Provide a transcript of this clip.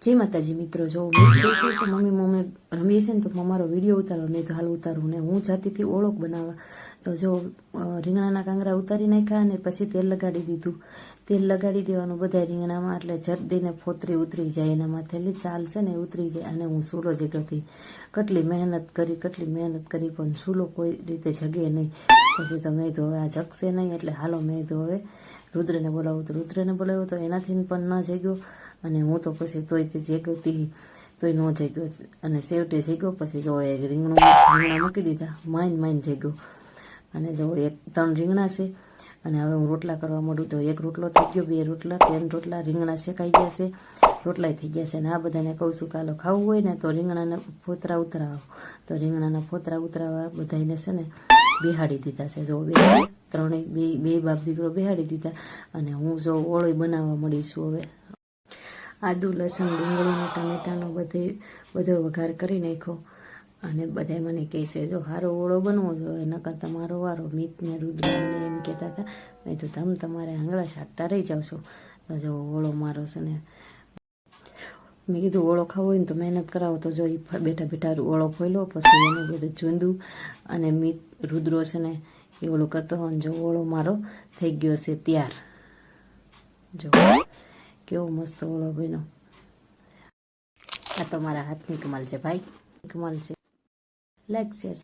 જય માતાજી, મિત્રો, જો મેં છે કે મમ્મી મમ્મી રમીએ છે ને તો મારો વીડિયો ઉતારો મેં તો હાલ ઉતારું. ને હું જાતી હતી ઓળખ બનાવવા. તો જો રીંગણાના કાંગરા ઉતારી નાખ્યા અને પછી તેલ લગાડી દીધું. તેલ લગાડી દેવાનું બધા રીંગણામાં, એટલે ઝટ દઈને ફોતરી ઉતરી જાય એના માથેલી ચાલ છે ને ઉતરી જાય અને હું સૂલો જે કરતી. કેટલી મહેનત કરી, કેટલી મહેનત કરી, પણ સૂલો કોઈ રીતે જગે નહીં. પછી તો મેં તો હવે આ જગશે નહીં, એટલે હાલો મેં તો હવે રુદ્રને બોલાવું. તો રુદ્રને બોલાવ્યું તો એનાથી પણ ન જગ્યો. અને હું તો પછી તોય તે જેગતી તોય ન જગ્યો. અને સેવટે જગ્યો, પછી જો એક રીંગણું રીંગણા મૂકી દીધા. માઇન માઇન જગ્યો. અને જો એક ત્રણ રીંગણા છે, અને હવે હું રોટલા કરવા માંડું, તો એક રોટલો થઈ ગયો, બે રોટલા, ત્રણ રોટલા, રીંગણા શેકાઈ ગયા છે, રોટલાય થઈ ગયા છે. અને આ બધાને કહું છું કાલો ખાવું હોય ને, તો રીંગણાના ફોતરા ઉતરાવો. તો રીંગણાના ફોતરા ઉતરાવા બધાને છે ને, બેહાડી દીધા છે. જો બે, ત્રણેય બે બે બાપ દીકરો બેહાડી દીધા. અને હું જો ઓળોય બનાવવા મળી છું હવે. આદુ, લસણ ડુંગળીને ટામેટાનો બધે, બધો વઘાર કરી નાખ્યો. અને બધા મને કહે છે, જો સારો ઓળો બનવો જોઈએ, નકર તમારો વારો મિતને રુદ્રને એમ કહેતા હતા. મેં તો તમે તમારે આંગળા છાંટતા રહી જાવ છો. જો ઓળો મારો છે ને, મેં કીધું, ઓળો ખાવો હોય ને તો મહેનત કરાવો. તો જો એ બેઠા બેઠા ઓળો ફોયલો, પછી એને બધું ચૂંદું અને મીત રુદ્રો છે ને, એ ઓલું કરતો હોય જો ઓળો મારો થઈ ગયો છે ત્યાર. જો. કેવો મસ્ત ઓળો બન્યો. આ તો મારા હાથની કમાલ છે ભાઈ. કમાલ છે. Like share